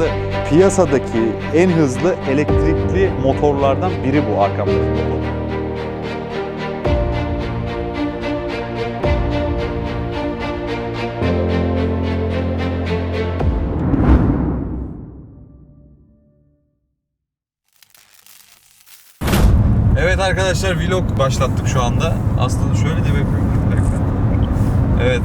anda piyasadaki en hızlı elektrikli motorlardan biri bu arkamdaki motor. Evet arkadaşlar vlog başlattık şu anda. Aslında şöyle de bir Evet.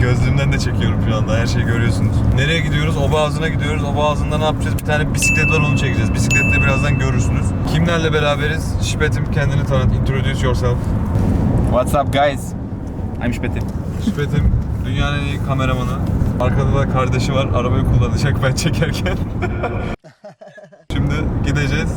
Gözlüğümden de çekiyorum şu anda. Her şeyi görüyorsunuz. Nereye gidiyoruz? Oba ağzına gidiyoruz. Oba ağzında ne yapacağız? Bir tane bisiklet var onu çekeceğiz. Bisikletle birazdan görürsünüz. Kimlerle beraberiz? Şipetim kendini tanıt. Introduce yourself. What's up guys? I'm Şpetim. Şipetim dünyanın en iyi kameramanı. Arkada da kardeşi var. Arabayı kullanacak ben çekerken. Şimdi gideceğiz.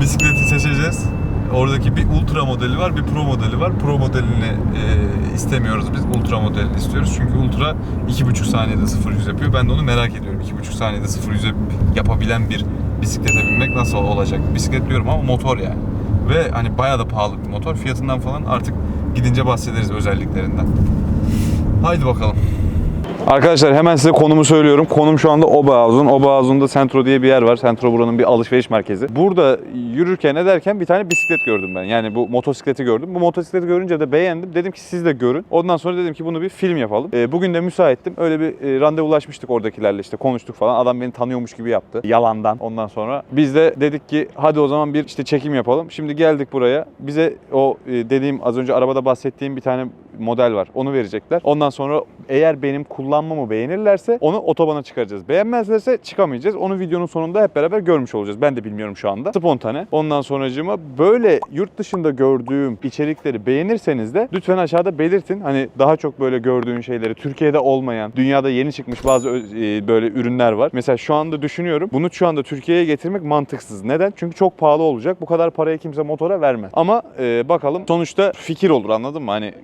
Bisikleti seçeceğiz. Oradaki bir ultra modeli var, bir pro modeli var. Pro modelini e, istemiyoruz biz. Ultra modeli istiyoruz. Çünkü ultra 2,5 saniyede 0-100 yapıyor. Ben de onu merak ediyorum. 2,5 saniyede 0-100 yapabilen bir bisiklete binmek nasıl olacak? Bisiklet diyorum ama motor yani. Ve hani bayağı da pahalı bir motor. Fiyatından falan artık gidince bahsederiz özelliklerinden. Haydi bakalım. Arkadaşlar hemen size konumu söylüyorum. Konum şu anda Oberhausen. Oberhausen'da Centro diye bir yer var. Centro buranın bir alışveriş merkezi. Burada yürürken ederken bir tane bisiklet gördüm ben. Yani bu motosikleti gördüm. Bu motosikleti görünce de beğendim. Dedim ki siz de görün. Ondan sonra dedim ki bunu bir film yapalım. Ee, bugün de müsaittim. Öyle bir e, randevulaşmıştık oradakilerle işte konuştuk falan. Adam beni tanıyormuş gibi yaptı. Yalandan. Ondan sonra biz de dedik ki hadi o zaman bir işte çekim yapalım. Şimdi geldik buraya. Bize o e, dediğim az önce arabada bahsettiğim bir tane model var. Onu verecekler. Ondan sonra eğer benim kullanmamı beğenirlerse onu otobana çıkaracağız. Beğenmezlerse çıkamayacağız. Onu videonun sonunda hep beraber görmüş olacağız. Ben de bilmiyorum şu anda. Spontane. Ondan sonracığıma böyle yurt dışında gördüğüm içerikleri beğenirseniz de lütfen aşağıda belirtin. Hani daha çok böyle gördüğün şeyleri Türkiye'de olmayan, dünyada yeni çıkmış bazı e, böyle ürünler var. Mesela şu anda düşünüyorum. Bunu şu anda Türkiye'ye getirmek mantıksız. Neden? Çünkü çok pahalı olacak. Bu kadar parayı kimse motora vermez. Ama e, bakalım sonuçta fikir olur anladın mı? Hani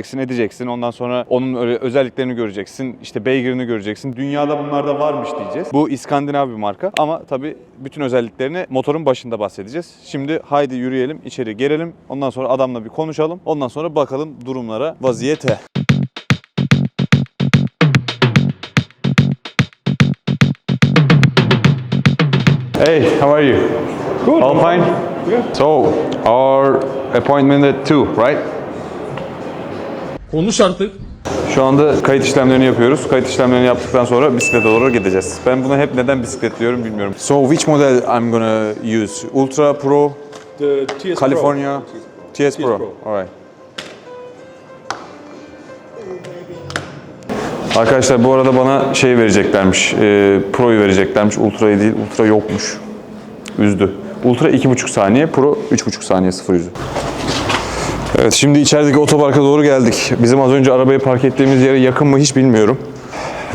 göreceksin, edeceksin. Ondan sonra onun öyle özelliklerini göreceksin. İşte beygirini göreceksin. Dünyada bunlar da varmış diyeceğiz. Bu İskandinav bir marka ama tabii bütün özelliklerini motorun başında bahsedeceğiz. Şimdi haydi yürüyelim, içeri girelim. Ondan sonra adamla bir konuşalım. Ondan sonra bakalım durumlara, vaziyete. Hey, how are you? Good. All fine? Yeah. So, our appointment at 2, right? Konuş artık. Şu anda kayıt işlemlerini yapıyoruz. Kayıt işlemlerini yaptıktan sonra bisiklete doğru gideceğiz. Ben buna hep neden bisiklet diyorum bilmiyorum. So which model I'm gonna use? Ultra Pro, The TS California, TS Pro. Pro. Alright. Arkadaşlar bu arada bana şey vereceklermiş, e, Pro'yu vereceklermiş, Ultra'yı değil, Ultra yokmuş. Üzdü. Ultra 2,5 saniye, Pro 3,5 saniye 0 yüzü. Evet şimdi içerideki otoparka doğru geldik. Bizim az önce arabayı park ettiğimiz yere yakın mı hiç bilmiyorum.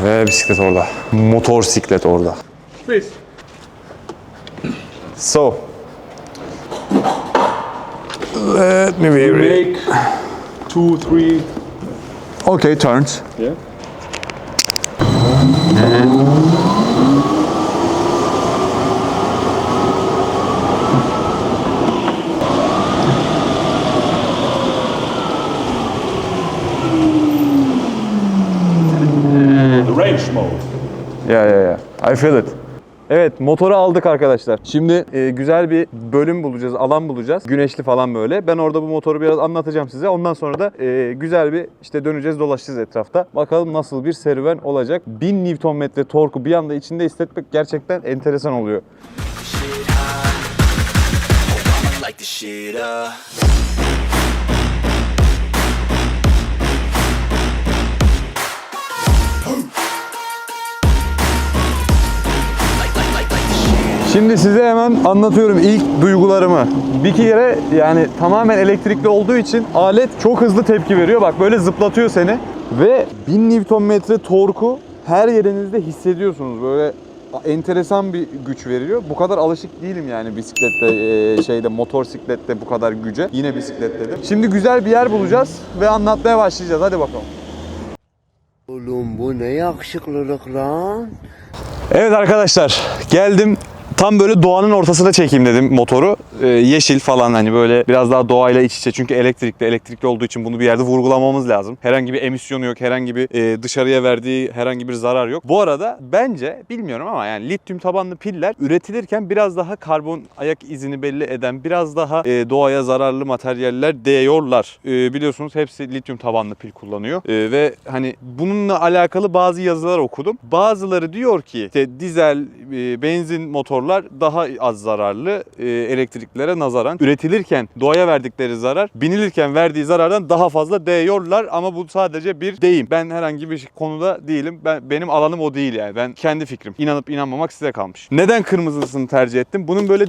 Ve bisiklet orada. Motor siklet orada. Please. So. Let me be. Make two, three. Okay, turns. Yeah. The range mode. Yeah, yeah, yeah. I feel it. Evet motoru aldık arkadaşlar. Şimdi e, güzel bir bölüm bulacağız, alan bulacağız. Güneşli falan böyle. Ben orada bu motoru biraz anlatacağım size. Ondan sonra da e, güzel bir işte döneceğiz, dolaşacağız etrafta. Bakalım nasıl bir serüven olacak. 1000 Nm torku bir anda içinde hissetmek gerçekten enteresan oluyor. Şimdi size hemen anlatıyorum ilk duygularımı. Bir kere yani tamamen elektrikli olduğu için alet çok hızlı tepki veriyor. Bak böyle zıplatıyor seni. Ve 1000 Nm torku her yerinizde hissediyorsunuz. Böyle enteresan bir güç veriyor. Bu kadar alışık değilim yani bisiklette, e, şeyde motorsiklette bu kadar güce. Yine bisiklette de. Şimdi güzel bir yer bulacağız ve anlatmaya başlayacağız. Hadi bakalım. Oğlum bu ne yakışıklılık lan. Evet arkadaşlar geldim tam böyle doğanın ortasına çekeyim dedim motoru. Ee, yeşil falan hani böyle biraz daha doğayla iç içe. Çünkü elektrikli, elektrikli olduğu için bunu bir yerde vurgulamamız lazım. Herhangi bir emisyonu yok, herhangi bir e, dışarıya verdiği herhangi bir zarar yok. Bu arada bence bilmiyorum ama yani lityum tabanlı piller üretilirken biraz daha karbon ayak izini belli eden, biraz daha e, doğaya zararlı materyaller değiyorlar. E, biliyorsunuz hepsi lityum tabanlı pil kullanıyor. E, ve hani bununla alakalı bazı yazılar okudum. Bazıları diyor ki işte dizel, benzin motorlar daha az zararlı e, elektriklere nazaran. Üretilirken doğaya verdikleri zarar, binilirken verdiği zarardan daha fazla değiyorlar ama bu sadece bir deyim. Ben herhangi bir konuda değilim. Ben benim alanım o değil yani. Ben kendi fikrim. İnanıp inanmamak size kalmış. Neden kırmızısını tercih ettim? Bunun böyle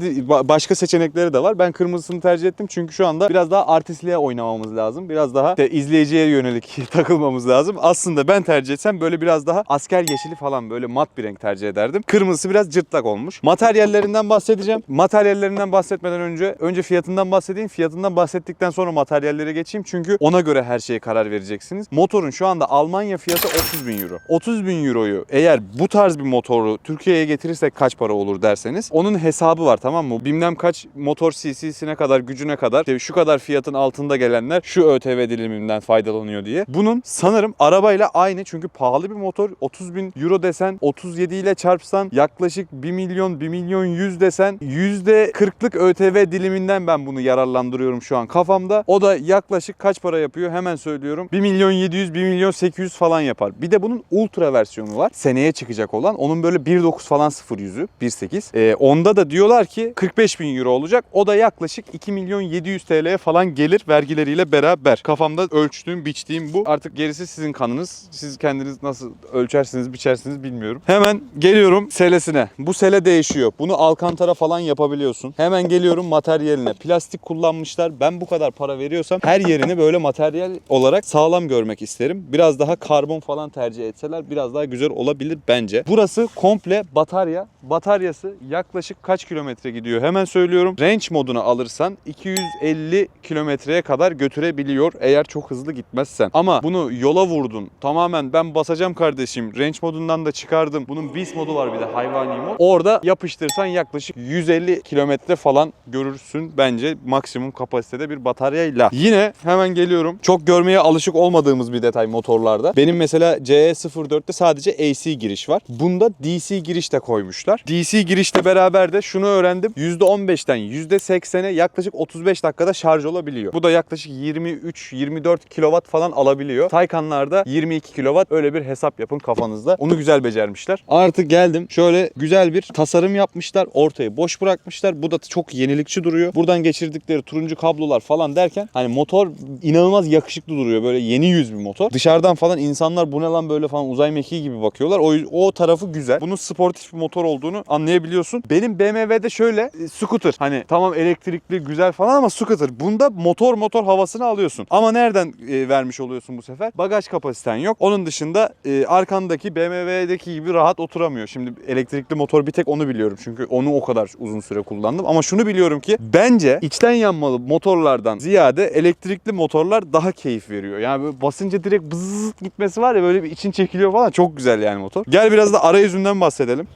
başka seçenekleri de var. Ben kırmızısını tercih ettim çünkü şu anda biraz daha artistliğe oynamamız lazım. Biraz daha işte izleyiciye yönelik takılmamız lazım. Aslında ben tercih etsem böyle biraz daha asker yeşili falan böyle mat bir renk tercih ederdim. Kırmızısı biraz cırtlak olmuş. Materyallerinden bahsedeceğim. Materyallerinden bahsetmeden önce önce fiyatından bahsedeyim. Fiyatından bahsettikten sonra materyallere geçeyim. Çünkü ona göre her şeye karar vereceksiniz. Motorun şu anda Almanya fiyatı 30 bin euro. 30 bin euroyu eğer bu tarz bir motoru Türkiye'ye getirirsek kaç para olur derseniz onun hesabı var tamam mı? Bilmem kaç motor cc'sine kadar gücüne kadar işte şu kadar fiyatın altında gelenler şu ÖTV diliminden faydalanıyor diye. Bunun sanırım arabayla aynı çünkü pahalı bir motor. 30 bin euro desen 37 ile çarpsan yaklaşık 1 milyon 1 milyon 100 desen %40'lık ÖTV diliminden ben bunu yararlandırıyorum şu an kafamda. O da yaklaşık kaç para yapıyor hemen söylüyorum. 1 milyon 700 1 milyon 800 falan yapar. Bir de bunun ultra versiyonu var. Seneye çıkacak olan. Onun böyle 1.9 falan 0 yüzü 1.8. Ee, onda da diyorlar ki 45 bin euro olacak. O da yaklaşık 2 milyon 700 TL'ye falan gelir vergileriyle beraber. Kafamda ölçtüğüm, biçtiğim bu. Artık gerisi sizin kanınız. Siz kendiniz nasıl ölçersiniz, biçersiniz bilmiyorum. Hemen geliyorum selesine. Bu sele değişiyor. Bunu alkantara falan yapabiliyorsun. Hemen geliyorum materyaline. Plastik kullanmışlar. Ben bu kadar para veriyorsam her yerini böyle materyal olarak sağlam görmek isterim. Biraz daha karbon falan tercih etseler biraz daha güzel olabilir bence. Burası komple batarya. Bataryası yaklaşık kaç kilometre gidiyor? Hemen söylüyorum. Range modunu alırsan 250 kilometreye kadar götürebiliyor eğer çok hızlı gitmezsen. Ama bunu yola vurdun. Tamamen ben basacağım kardeşim. Range modundan da çıkardım. Bunun Beast modu var bir de hayvani mod. Orada yapıştırsan yaklaşık 150 kilometre falan görürsün bence maksimum kapasitede bir bataryayla. Yine hemen geliyorum. Çok görmeye alışık olmadığımız bir detay motorlarda. Benim mesela CE04'te sadece AC giriş var. Bunda DC giriş de koymuşlar. DC girişle beraber de şunu öğrendim. %15'ten %80'e yaklaşık 35 dakikada şarj olabiliyor. Bu da yaklaşık 23-24 kW falan alabiliyor. Taycan'larda 22 kW öyle bir hesap yapın kafanızda. Onu güzel becermişler. Artık geldim. Şöyle güzel bir tasarım yapmışlar. Ortayı boş bırakmışlar. Bu da çok yenilikçi duruyor. Buradan geçirdikleri turuncu kablolar falan derken hani motor inanılmaz yakışıklı duruyor. Böyle yeni yüz bir motor. Dışarıdan falan insanlar bu ne lan böyle falan uzay mekiği gibi bakıyorlar. O, o tarafı güzel. Bunun sportif bir motor olduğunu anlayabiliyorsun. Benim BMW'de şöyle e, scooter. Hani tamam elektrikli güzel falan ama scooter. Bunda motor motor havasını alıyorsun. Ama nereden e, vermiş oluyorsun bu sefer? Bagaj kapasiten yok. Onun dışında e, arkandaki BMW'deki gibi rahat oturamıyor. Şimdi elektrikli motor bir tek onu biliyorum. Çünkü onu o kadar uzun süre kullandım. Ama şunu biliyorum ki bence içten yanmalı motorlardan ziyade elektrikli motorlar daha keyif veriyor. Yani böyle basınca direkt bızzt gitmesi var ya böyle bir için çekiliyor falan. Çok güzel yani motor. Gel biraz da arayüzünden bahsedelim.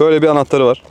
Böyle bir anahtarı var.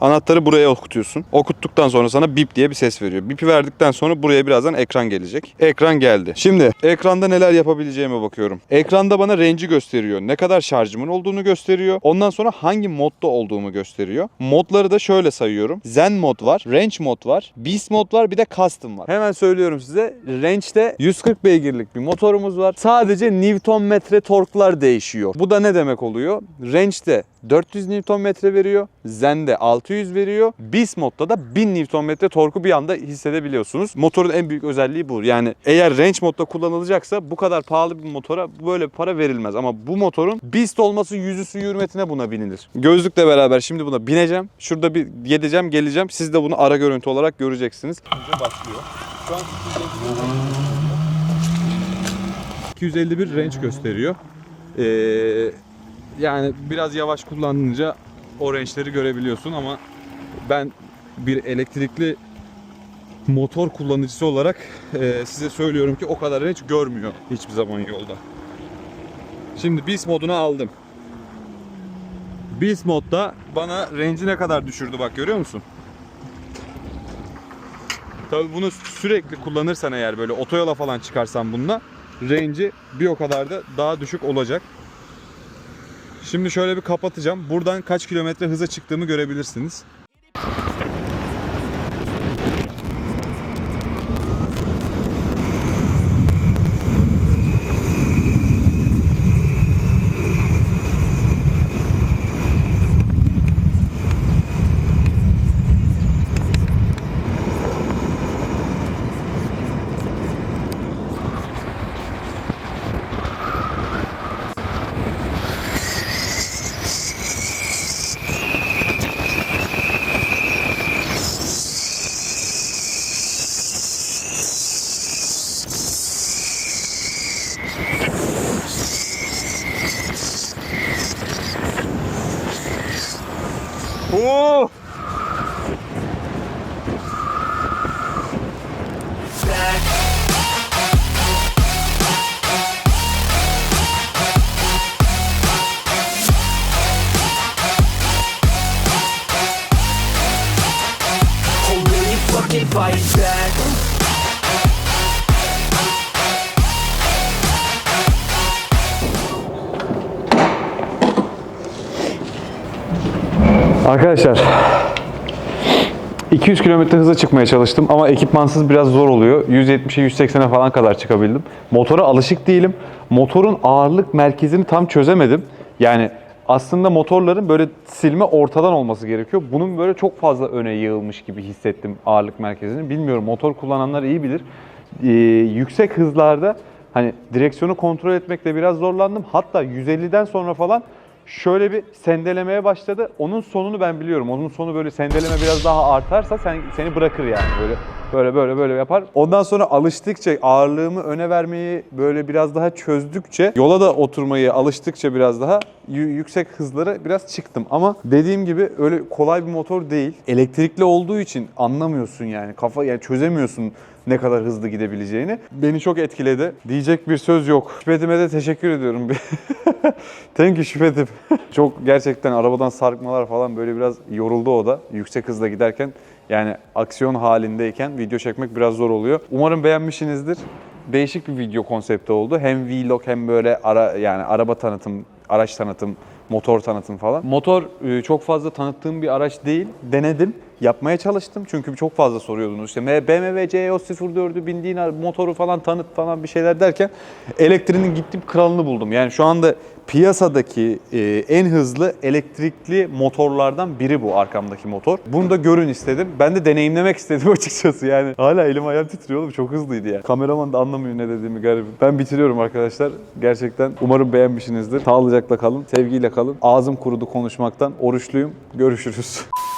Anahtarı buraya okutuyorsun. Okuttuktan sonra sana bip diye bir ses veriyor. Bipi verdikten sonra buraya birazdan ekran gelecek. Ekran geldi. Şimdi ekranda neler yapabileceğime bakıyorum. Ekranda bana range'i gösteriyor. Ne kadar şarjımın olduğunu gösteriyor. Ondan sonra hangi modda olduğumu gösteriyor. Modları da şöyle sayıyorum. Zen mod var, range mod var, beast mod var, bir de custom var. Hemen söylüyorum size. Range'de 140 beygirlik bir motorumuz var. Sadece Newton metre torklar değişiyor. Bu da ne demek oluyor? Range'de 400 Nm veriyor. Zen'de 600 veriyor. Beast modda da 1000 Nm torku bir anda hissedebiliyorsunuz. Motorun en büyük özelliği bu. Yani eğer range modda kullanılacaksa bu kadar pahalı bir motora böyle para verilmez. Ama bu motorun Beast olması yüzüsü hürmetine buna binilir. Gözlükle beraber şimdi buna bineceğim. Şurada bir gideceğim geleceğim. Siz de bunu ara görüntü olarak göreceksiniz. başlıyor. Şu an 251 range gösteriyor. Ee, yani biraz yavaş kullanınca o range'leri görebiliyorsun ama ben bir elektrikli motor kullanıcısı olarak e, size söylüyorum ki o kadar range görmüyor hiçbir zaman yolda. Şimdi Beast moduna aldım. Beast modda bana range'i ne kadar düşürdü bak görüyor musun? Tabii bunu sürekli kullanırsan eğer böyle otoyola falan çıkarsan bununla range'i bir o kadar da daha düşük olacak. Şimdi şöyle bir kapatacağım. Buradan kaç kilometre hıza çıktığımı görebilirsiniz. Will you fucking fight back? Arkadaşlar 200 km hıza çıkmaya çalıştım ama ekipmansız biraz zor oluyor. 170'e 180'e falan kadar çıkabildim. Motora alışık değilim. Motorun ağırlık merkezini tam çözemedim. Yani aslında motorların böyle silme ortadan olması gerekiyor. Bunun böyle çok fazla öne yığılmış gibi hissettim ağırlık merkezini. Bilmiyorum motor kullananlar iyi bilir. Ee, yüksek hızlarda hani direksiyonu kontrol etmekte biraz zorlandım. Hatta 150'den sonra falan şöyle bir sendelemeye başladı. Onun sonunu ben biliyorum. Onun sonu böyle sendeleme biraz daha artarsa sen, seni bırakır yani böyle böyle böyle böyle yapar. Ondan sonra alıştıkça ağırlığımı öne vermeyi böyle biraz daha çözdükçe yola da oturmayı alıştıkça biraz daha yü- yüksek hızlara biraz çıktım. Ama dediğim gibi öyle kolay bir motor değil. Elektrikli olduğu için anlamıyorsun yani. Kafa yani çözemiyorsun ne kadar hızlı gidebileceğini. Beni çok etkiledi. Diyecek bir söz yok. Şüphetime de teşekkür ediyorum. Thank you Şüphetim. çok gerçekten arabadan sarkmalar falan böyle biraz yoruldu o da. Yüksek hızla giderken yani aksiyon halindeyken video çekmek biraz zor oluyor. Umarım beğenmişsinizdir. Değişik bir video konsepti oldu. Hem vlog hem böyle ara yani araba tanıtım, araç tanıtım, motor tanıtım falan. Motor e, çok fazla tanıttığım bir araç değil. Denedim. Yapmaya çalıştım çünkü çok fazla soruyordunuz. İşte BMW CO04'ü bindiğin ar- motoru falan tanıt falan bir şeyler derken elektriğinin gittim kralını buldum. Yani şu anda piyasadaki e, en hızlı elektrikli motorlardan biri bu arkamdaki motor. Bunu da görün istedim. Ben de deneyimlemek istedim açıkçası yani. Hala elim ayağım titriyor oğlum çok hızlıydı ya. Kameraman da anlamıyor ne dediğimi garibim. Ben bitiriyorum arkadaşlar. Gerçekten umarım beğenmişsinizdir. Sağlıcakla kalın, sevgiyle kalın. Ağzım kurudu konuşmaktan. Oruçluyum. Görüşürüz.